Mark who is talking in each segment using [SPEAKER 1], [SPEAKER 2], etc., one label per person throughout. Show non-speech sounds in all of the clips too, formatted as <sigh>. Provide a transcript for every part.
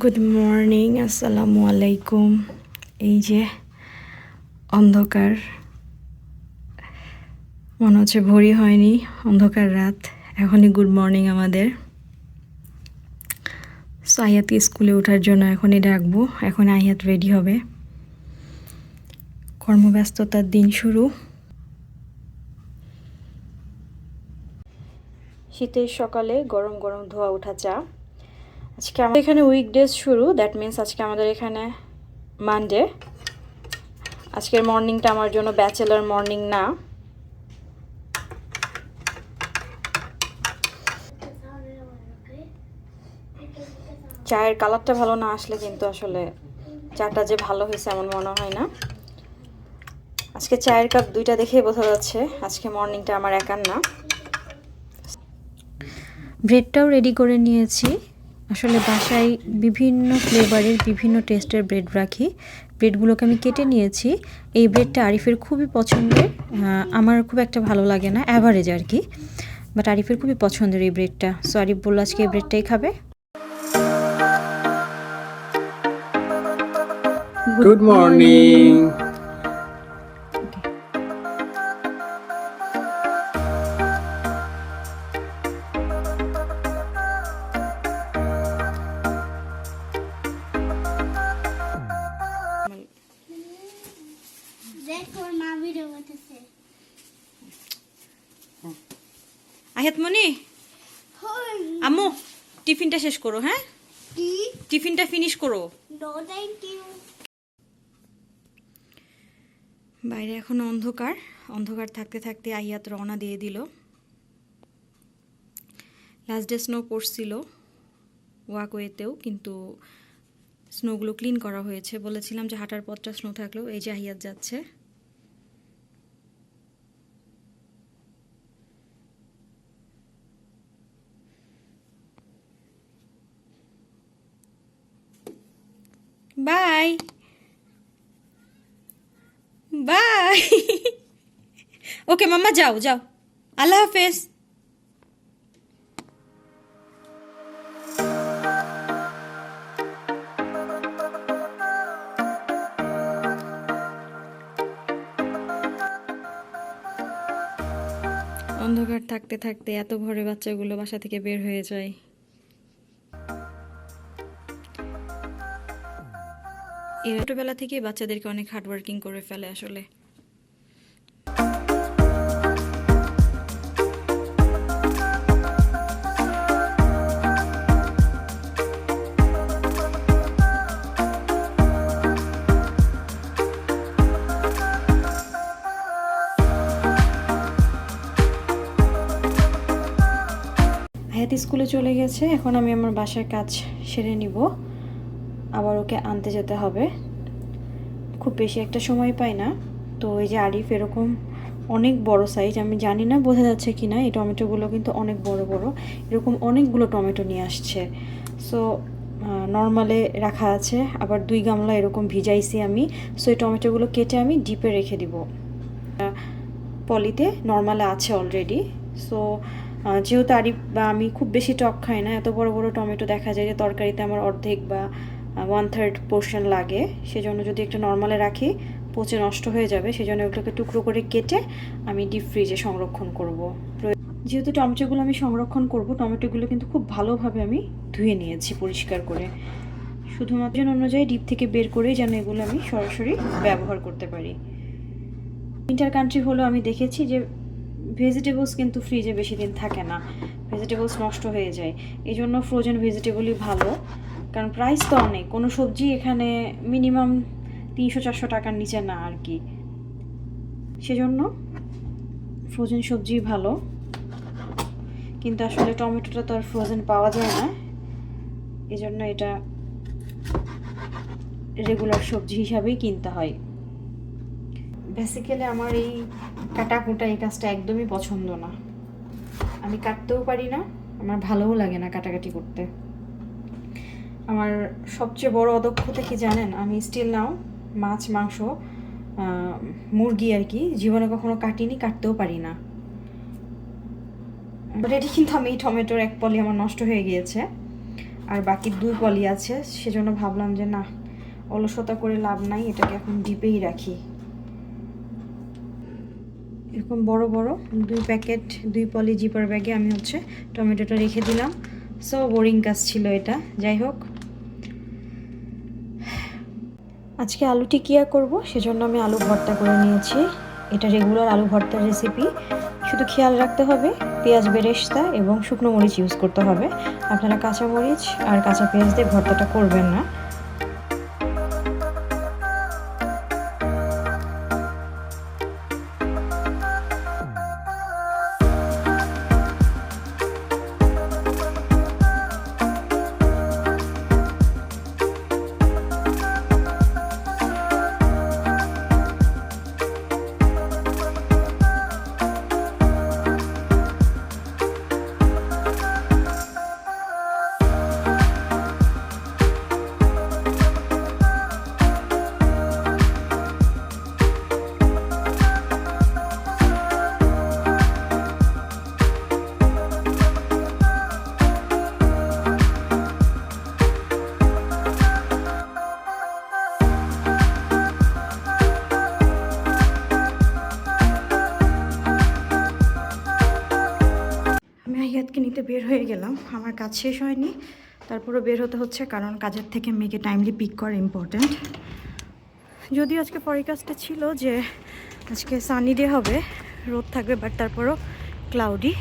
[SPEAKER 1] Good morning আসসালামু আলাইকুম এই যে অন্ধকার। মনে হচ্ছে ভরি হয়নি, অন্ধকার রাত। এখনই গুড মর্নিং আমাদের। সো স্কুলে ওঠার জন্য এখনই ডাকবো। এখন আয়াত রেডি হবে। কর্মব্যস্ততার দিন শুরু। শীতের সকালে গরম গরম ধোয়া ওঠা চা। আজকে আমাদের এখানে উইকডেজ শুরু দ্যাট মিন্স আজকে আমাদের এখানে মানডে আজকের মর্নিংটা আমার জন্য ব্যাচেলার মর্নিং না। চায়ের কালারটা ভালো না আসলে কিন্তু আসলে চাটা যে ভালো হয়েছে এমন মনে হয় না। আজকে চায়ের কাপ দুইটা দেখেই বোঝা যাচ্ছে, আজকে মর্নিংটা আমার একার না। ব্রেডটাও রেডি করে নিয়েছি। আসলে বাসায় বিভিন্ন ফ্লেভারের বিভিন্ন টেস্টের ব্রেড রাখি। ব্রেডগুলোকে আমি কেটে নিয়েছি। এই ব্রেডটা আরিফের খুবই পছন্দের। আমার খুব একটা ভালো লাগে না অ্যাভারেজ আর কি বাট আরিফের খুবই পছন্দের এই ব্রেডটা সো আরিফ বলল, আজকে এই ব্রেডটাই খাবে?
[SPEAKER 2] Good morning.
[SPEAKER 1] মনি? আম্মু টিফিনটা শেষ করো হ্যাঁ? টিফিনটা ফিনিশ করো। বাইরে এখন অন্ধকার। অন্ধকার থাকতে থাকতে আইয়াত রওনা দিয়ে দিল। লাস্ট ডে স্নো পড়ছিল ওয়াকওয়েতেও কিন্তু স্নোগুলো ক্লিন করা হয়েছে। বলেছিলাম যে হাঁটার পথটা স্নো থাকলেও এই যে আহিয়াত যাচ্ছে। বাই বাই ওকে মাম্মা যাও যাও আল্লাহ হাফেজ অন্ধকার থাকতে থাকতে এত ভোরে বাচ্চাগুলো বাসা থেকে বের হয়ে যায়। ছোটবেলা থেকে বাচ্চাদেরকে অনেক হার্ড ওয়ার্কিং করে ফেলে আসলে। স্কুলে চলে গেছে, এখন আমি আমার বাসার কাজ সেরে নিব। আবার ওকে আনতে যেতে হবে। খুব বেশি একটা সময় পাই না। তো এই যে আরিফ এরকম অনেক বড় সাইজ আমি জানি না বোঝা যাচ্ছে কি না, এই টমেটোগুলো কিন্তু অনেক বড় বড়। এরকম অনেকগুলো টমেটো নিয়ে আসছে। সো নর্মালে রাখা আছে, আবার দুই গামলা এরকম ভিজাইছি আমি। সো এই টমেটোগুলো কেটে আমি ডিপে রেখে দিব। পলিতে নর্মালে আছে অলরেডি সো যেহেতু আরিফ বা আমি খুব বেশি টক খাই না, এত বড় বড় টমেটো দেখা যায় যে তরকারিতে আমার অর্ধেক বা ওয়ান থার্ড পোর্শন লাগে। সেজন্য যদি একটু নর্মালে রাখি, পচে নষ্ট হয়ে যাবে, সেজন্য ওগুলোকে টুকরো করে কেটে আমি ডিপ ফ্রিজে সংরক্ষণ করব। যেহেতু টমেটোগুলো আমি সংরক্ষণ করব, টমেটোগুলো কিন্তু খুব ভালোভাবে আমি ধুয়ে নিয়েছি পরিষ্কার করে। শুধুমাত্র অনুযায়ী ডিপ থেকে বের করেই যেন এগুলো আমি সরাসরি ব্যবহার করতে পারি। ইন্টার কান্ট্রি হলো আমি দেখেছি যে ভেজিটেবলস কিন্তু ফ্রিজে বেশি দিন থাকে না। ভেজিটেবলস নষ্ট হয়ে যায়। এই জন্য ফ্রোজেন ভেজিটেবলই ভালো। কারণ প্রাইস তো অনেক। কোনো সবজি এখানে মিনিমাম তিনশো, চারশো টাকার নিচে না আর কি। সেজন্য ফ্রোজেন সবজি ভালো। কিন্তু আসলে টমেটোটা তো আর ফ্রোজেন পাওয়া যায় না। এই জন্য এটা রেগুলার সবজি হিসাবেই কিনতে হয়। বেসিক্যালি আমার এই কাটা কুটা এই কাজটা একদমই পছন্দ না। আমি কাটতেও পারি না, আমার ভালোও লাগে না কাটাকাটি করতে। আমার সবচেয়ে বড় অদক্ষতা কি জানেন? আমি স্টিল নাও মাছ, মাংস মুরগি আর কি জীবনে কখনো কাটিনি, কাটতেও পারি না। এটি কিন্তু আমি টমেটোর এক পলি আমার নষ্ট হয়ে গিয়েছে। আর বাকি দুই পলি আছে, সেজন্য ভাবলাম যে না, অলসতা করে লাভ নাই, এটাকে এখন ডিপেই রাখি। এরকম বড় বড় দুই প্যাকেট, দুই পলি জিপার ব্যাগে আমি হচ্ছে টমেটোটা রেখে দিলাম। সো বোরিং কাজ ছিল এটা। যাই হোক আজকে আলু টিকিয়া করব? সেজন্য আমি আলু ভর্তা করে নিয়েছি। এটা রেগুলার আলু ভর্তার রেসিপি শুধু খেয়াল রাখতে হবে, পেঁয়াজ বেরেস্তা এবং শুকনো মরিচ ইউজ করতে হবে। আপনারা কাঁচা মরিচ আর কাঁচা পেঁয়াজ দিয়ে ভর্তাটা করবেন না। বের হয়ে গেলাম। আমার কাজ শেষ হয়নি। তারপরে বের হতে হচ্ছে কারণ কাজের থেকে মেয়েকে টাইমলি পিক করা ইম্পর্ট্যান্ট যদিও আজকে পরিকাজটা ছিল যে আজকে সানি ডে হবে, রোদ থাকবে বাট তারপরও ক্লাউডি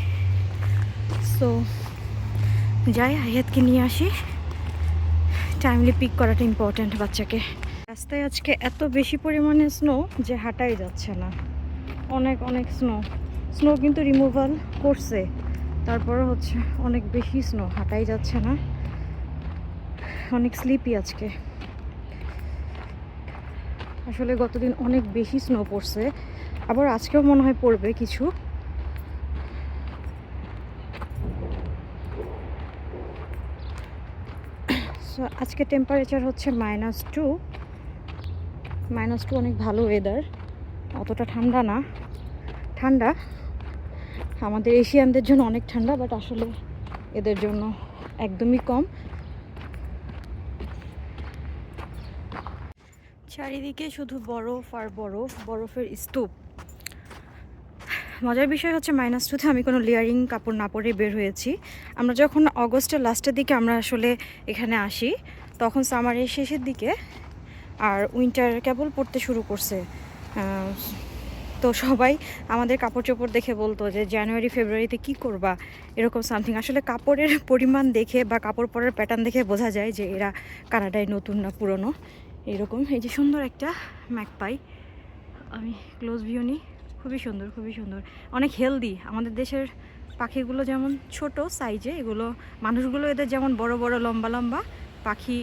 [SPEAKER 1] সো যাই, আয়াতকে নিয়ে আসি। টাইমলি পিক করাটা ইম্পর্ট্যান্ট বাচ্চাকে। রাস্তায় আজকে এত বেশি পরিমাণে স্নো যে হাঁটাই যাচ্ছে না। অনেক অনেক স্নো স্নো কিন্তু রিমুভাল করছে। তারপরে হচ্ছে অনেক বেশি স্নো হাঁটাই যাচ্ছে না। অনেক স্লিপি আজকে। আসলে গতদিন অনেক বেশি স্নো পড়ছে। আবার আজকেও মনে হয় পড়বে কিছু। So, আজকে টেম্পারেচার হচ্ছে মাইনাস টু মাইনাস টু অনেক ভালো ওয়েদার অতটা ঠান্ডা না। ঠান্ডা। আমাদের এশিয়ানদের জন্য অনেক ঠান্ডা বাট আসলে এদের জন্য একদমই কম। চারিদিকে শুধু বরফ আর বরফ, বরফের স্তূপ। মজার বিষয় হচ্ছে মাইনাস টুতে আমি কোনো লেয়ারিং কাপড় না পরে বের হয়েছি। আমরা যখন অগস্টের লাস্টের দিকে আমরা আসলে এখানে আসি, তখন সামারের শেষের দিকে আর উইন্টার কেবল পড়তে শুরু করছে। তো সবাই আমাদের কাপড় চোপড় দেখে বলতো যে জানুয়ারি ফেব্রুয়ারিতে কি করবা? এরকম সামথিং আসলে কাপড়ের পরিমাণ দেখে বা কাপড় পরার প্যাটার্ন দেখে বোঝা যায় যে এরা কানাডায় নতুন না পুরনো। এরকম। এই যে সুন্দর একটা ম্যাক ম্যাকপাই আমি ক্লোজ ভিউ নিই খুবই সুন্দর খুবই সুন্দর। অনেক হেলদি আমাদের দেশের পাখিগুলো যেমন ছোট সাইজে এগুলো মানুষগুলো এদের যেমন বড় বড়, লম্বা লম্বা, পাখি,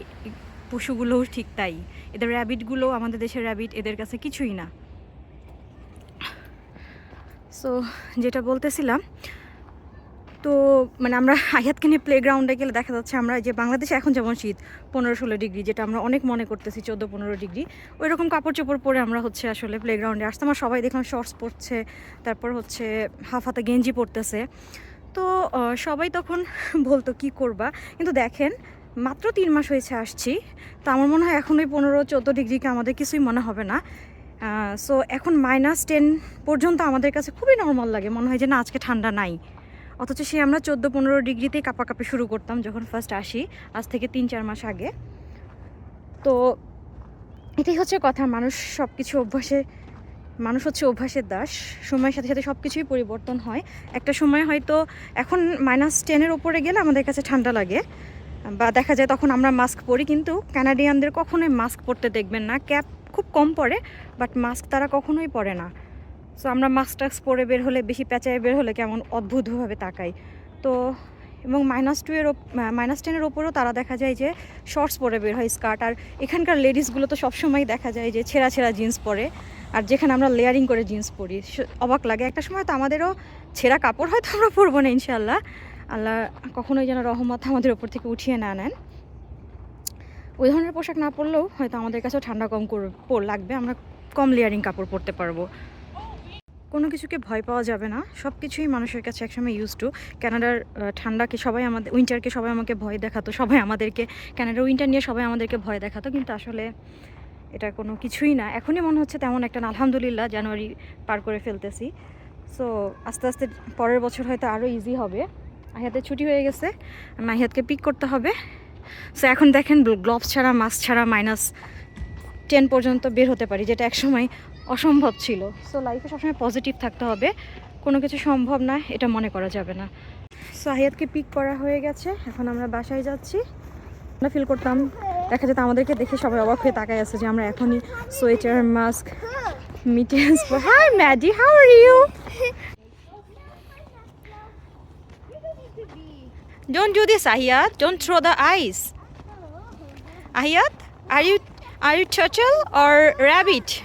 [SPEAKER 1] পশুগুলোও ঠিক তাই। এদের র্যাবিটগুলো আমাদের দেশের র্যাবিট এদের কাছে কিছুই না। সো যেটা বলতেছিলাম, তো মানে আমরা আয়াতকে নিয়ে প্লেগ্রাউন্ডে গেলে দেখা যাচ্ছে আমরা যে বাংলাদেশে এখন যেমন শীত পনেরো ষোলো ডিগ্রি, যেটা আমরা অনেক মনে করতেছি চোদ্দ পনেরো ডিগ্রি ওই রকম কাপড় চোপড় পরে আমরা হচ্ছে আসলে প্লেগ্রাউন্ডে আসতে। আর সবাই দেখলাম শর্টস পরছে, তারপর হচ্ছে হাফ হাতে গেঞ্জি পরতেছে। তো সবাই তখন <laughs> বলতো, কি করবা? কিন্তু দেখেন, মাত্র তিন মাস হয়েছে আসছি, তো আমার মনে হয় এখন ওই পনেরো চোদ্দ ডিগ্রিকে আমাদের কিছুই মনে হবে না। সো এখন মাইনাস টেন পর্যন্ত আমাদের কাছে খুবই নর্মাল লাগে। মনে হয় যে না, আজকে ঠান্ডা নাই। অথচ সে আমরা চোদ্দ পনেরো ডিগ্রিতেই কাঁপাকাঁপি শুরু করতাম যখন ফার্স্ট আসি, আজ থেকে তিন চার মাস আগে। তো এটাই হচ্ছে কথা, মানুষ সব কিছু অভ্যাসে, মানুষ হচ্ছে অভ্যাসের দাস। সময়ের সাথে সাথে সব কিছুই পরিবর্তন হয়। একটা সময় হয়তো এখন মাইনাস টেনের ওপরে গেলে আমাদের কাছে ঠান্ডা লাগে। বা দেখা যায় তখন আমরা মাস্ক পরি, কিন্তু কানাডিয়ানদের কখনোই মাস্ক পরতে দেখবেন না। ক্যাপ খুব কম পরে বাট মাস্ক তারা কখনোই পরে না। সো আমরা মাস্ক টাস্ক পরে বের হলে, বেশি প্যাঁচায় বের হলে কেমন অদ্ভুতভাবে তাকাই। তো, এবং মাইনাস টু এর মাইনাস টেনের ওপরেও তারা দেখা যায় যে শর্টস পরে বের হয় স্কার্ট আর এখানকার লেডিসগুলো তো সবসময় দেখা যায় যে ছেঁড়া ছেঁড়া জিন্স পরে, আর যেখানে আমরা লেয়ারিং করে জিন্স পরি। অবাক লাগে। একটা সময় তো আমাদেরও ছেঁড়া কাপড় হয়তো আমরা পরবো না ইনশাল্লাহ আল্লাহ কখনোই যেন রহমত আমাদের ওপর থেকে উঠিয়ে না নেন। ওই ধরনের পোশাক না পরলেও হয়তো আমাদের কাছেও ঠান্ডা কম লাগবে, আমরা কম লেয়ারিং কাপড় পরতে পারব। কোনো কিছুকে ভয় পাওয়া যাবে না সব কিছুই মানুষের কাছে একসময় ইউজ টু ক্যানাডার ঠান্ডাকে সবাই আমাদের উইন্টারকে সবাই আমাকে ভয় দেখাতো, সবাই আমাদেরকে ক্যানাডার উইন্টার নিয়ে সবাই আমাদেরকে ভয় দেখাতো, কিন্তু আসলে এটা কোনো কিছুই না। এখনই মনে হচ্ছে তেমন একটা আলহামদুলিল্লাহ জানুয়ারি পার করে ফেলতেছি। সো আস্তে আস্তে পরের বছর হয়তো আরও ইজি হবে। আহিয়াতে ছুটি হয়ে গেছে মাহিয়াতকে পিক করতে হবে। সো এখন দেখেন গ্লোভস ছাড়া মাস্ক ছাড়া মাইনাস টেন পর্যন্ত বের হতে পারি, যেটা একসময় অসম্ভব ছিল। সো লাইফে সবসময় পজিটিভ থাকতে হবে। কোনো কিছু সম্ভব না, এটা মনে করা যাবে না। সো আহিয়াতকে পিক করা হয়ে গেছে। এখন আমরা বাসায় যাচ্ছি। আমরা ফিল করতাম, দেখা যেত আমাদেরকে দেখে সবাই অবাক হয়ে তাকায় আছে যে আমরা এখনই sweater mask mittens hi Maddy how are you Don't do this, Ahiyat. Don't throw the ice. Ahiyat, are you are you turtle or rabbit?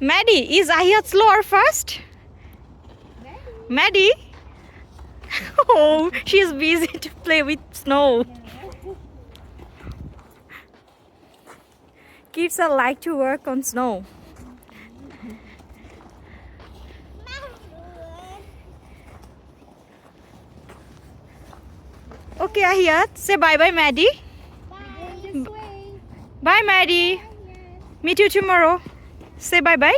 [SPEAKER 1] Maddie, is Ahiyat slow or fast? Maddie? <laughs> Oh, she's busy to play with snow. Kids are like to work on snow. Okay, Ahiyat, say bye bye, Maddie.
[SPEAKER 3] Bye.
[SPEAKER 1] Bye, Maddie. Meet you tomorrow. Say bye bye.